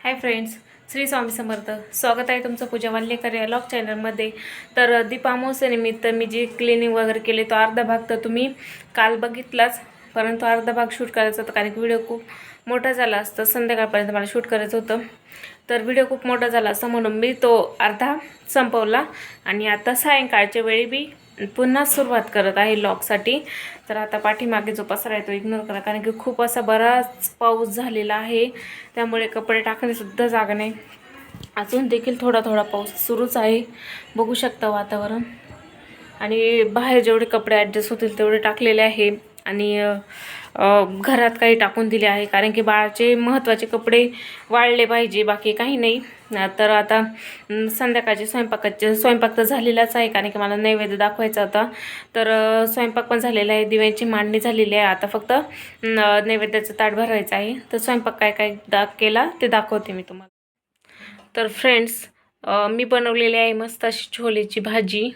Hi friends Shri Swami Samarth. स्वागत आहे तुमचं पूजा वाल्लेकर या लॉग चॅनलमध्ये. तर दीपामावसेनिमित्त मी जी क्लिनिंग वगैरे केले तो अर्धा भाग तर तुम्ही काल बघितलाच. परंतु अर्धा भाग शूट करायचा होता कारण की व्हिडिओ खूप मोठा झाला असतं संध्याकाळपर्यंत मला शूट करायचं होतं. तर व्हिडिओ खूप मोठा झाला असता म्हणून मी तो अर्धा संपवला. आणि आता सायंकाळच्या वेळी मी पुन्हा सुरुवात करत आहे लॉकसाठी. तर आता पाठीमागे जो पसारा आहे तो इग्नोर करा. कारण की खूप असा बराच पाऊस झालेला आहे. त्यामुळे कपडे टाकण्यासुद्धा जागा नाही. अजून देखील थोडा थोडा पाऊस सुरूच आहे. बघू शकता वातावरण. आणि बाहेर जेवढे कपडे ॲडजस्ट होतील तेवढे टाकलेले आहे. आणि घरात काही टाकून दिले आहे कारण की बाळाचे महत्त्वाचे कपडे वाळले पाहिजे बाकी काही नाही. तर आता संध्याकाळचे स्वयंपाकाचे स्वयंपाक तर झालेलाच आहे कारण की मला नैवेद्य दाखवायचा होता. तर स्वयंपाक पण झालेला आहे दिव्यांची मांडणी झालेली आहे. आता फक्त नैवेद्याचं ताट भरायचं आहे. तर स्वयंपाक काय काय दा केला ते दाखवते मी तुम्हाला. तर फ्रेंड्स मी बनवलेली आहे मस्त अशी छोलेची भाजी.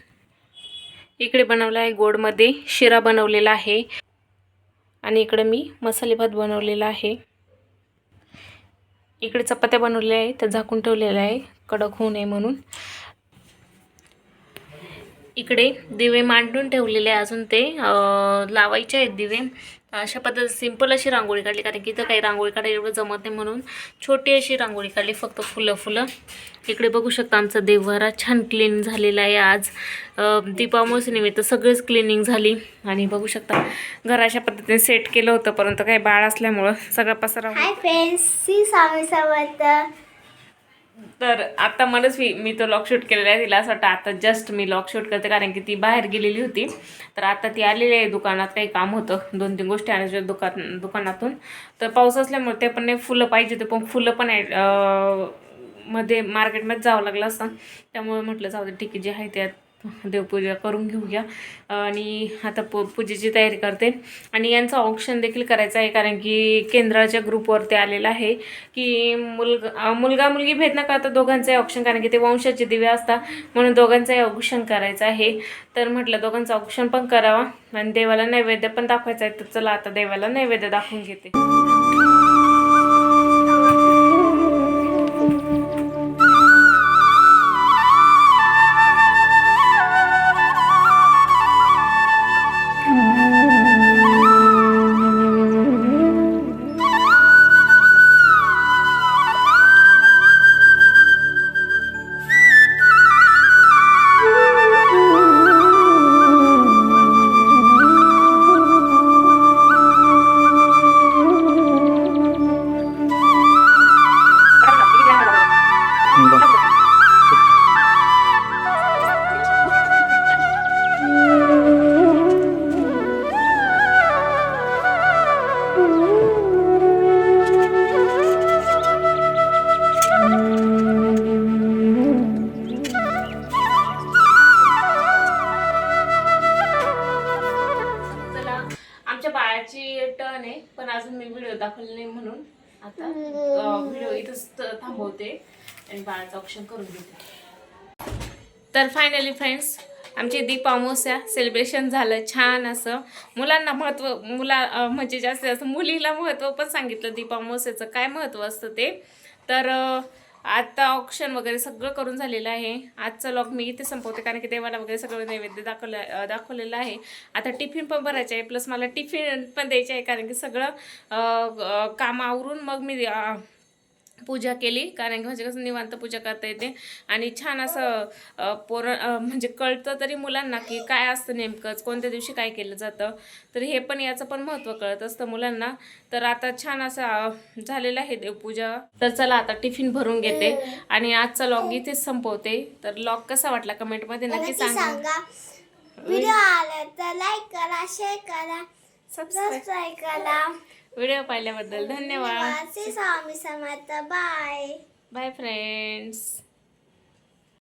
इकडे बनवलं आहे गोडमध्ये शिरा बनवलेला आहे. आणि इकडे मी मसाले भात बनवलेला आहे. इकडे चपात्या बनवलेल्या आहे त्या झाकून ठेवलेल्या आहे कडक होऊ नये म्हणून. इकडे दिवे मांडून ठेवलेले आहे अजून ते लावायचे आहेत दिवे. अशा पद्धतीने सिंपल अशी रांगोळी काढली कारण की इथं काही रांगोळी काढायला एवढं जमत नाही म्हणून छोटी अशी रांगोळी काढली फक्त फुलं फुलं. इकडे बघू शकता आमचा देवघरा छान क्लीन झालेला आहे आज. अं, दीपावलीनिमित्त सगळीच क्लिनिंग झाली. आणि बघू शकता घर अशा पद्धतीने सेट केलं होतं परंतु काही बाळ असल्यामुळं सगळा पसरा फ्रेंड्स तर आता मनच मी मी तो लॉक शूट केलेला आहे. तिला असं वाटतं आता जस्ट मी लॉक शूट करते कारण की ती बाहेर गेलेली होती. तर आता ती आलेली आहे दुकानात काही काम होतं. दोन तीन गोष्टी आणायच्या दुकान दुकानातून. तर पाऊस असल्यामुळे ते पण नाही फुलं पाहिजे ते पण फुलं पण आहे मध्ये मार्केटमध्ये जावं लागलं असतं. त्यामुळे म्हटलं जाऊ दे ठीक आहे जे आहे त्यात. देवपूजा करून घेऊया. आणि आता पू पूजेची तयारी करते. आणि यांचं ऑप्शन देखील करायचं आहे कारण की केंद्राच्या ग्रुपवरती आलेलं आहे की मुलगा मुलगा मुलगी भेद न करता दोघांचंही ऑप्शन कारण की ते वंशाचे दिवे असतात म्हणून दोघांचंही ऑप्शन करायचं आहे. तर म्हटलं दोघांचं ऑप्शन पण करावा. आणि देवाला नैवेद्य पण दाखवायचं आहे तर चला आता देवाला नैवेद्य दाखवून घेते. आमच्या बाळाची टर्न आहे पण अजून मी व्हिडिओ दाखवले नाही म्हणून. आता व्हिडिओ इथंच थांबवते. आणि बाळाचं ऑप्शन करून घेते. तर फायनली फ्रेंड्स आमची दीप अमावस्या सेलिब्रेशन झालं. छान असं. मुलांना महत्त्व मुला म्हणजे जास्तीत जास्त मुलीला महत्त्व पण सांगितलं दीप अमावस्याचं काय महत्त्व असतं ते? तर आत्ता ऑप्शन वगैरे सगळं करून झालेलं आहे. आजचा लॉग मी इथे संपवते कारण की देवाला वगैरे सगळं नैवेद्य दाखवलं दाखवलेलं आहे. आता टिफिन पण भरायचं आहे प्लस मला टिफिन पण द्यायचं आहे कारण की सगळं काम आवरून मग मी पूजा केली. कारण की म्हणजे कसं निवांत पूजा करता येते. आणि छान असं पोर म्हणजे कळतं तरी मुलांना की काय असतं नेमकंच कोणत्या दिवशी काय केलं जातं. तर हे पण याचं पण महत्त्व कळत असतं मुलांना. तर आता छान असं झालेलं आहे देवपूजा. तर चला आता टिफिन भरून घेते. आणि आजचा लॉग इथेच संपवते. तर लॉग कसा वाटला कमेंटमध्ये नक्की नक्की सांगा. व्हिडिओ आला तर लाईक करा शेअर करा सबस्क्राईब करा. व्हिडिओ पाहिल्याबद्दल धन्यवाद. Swami Samarth. Bye. Bye friends.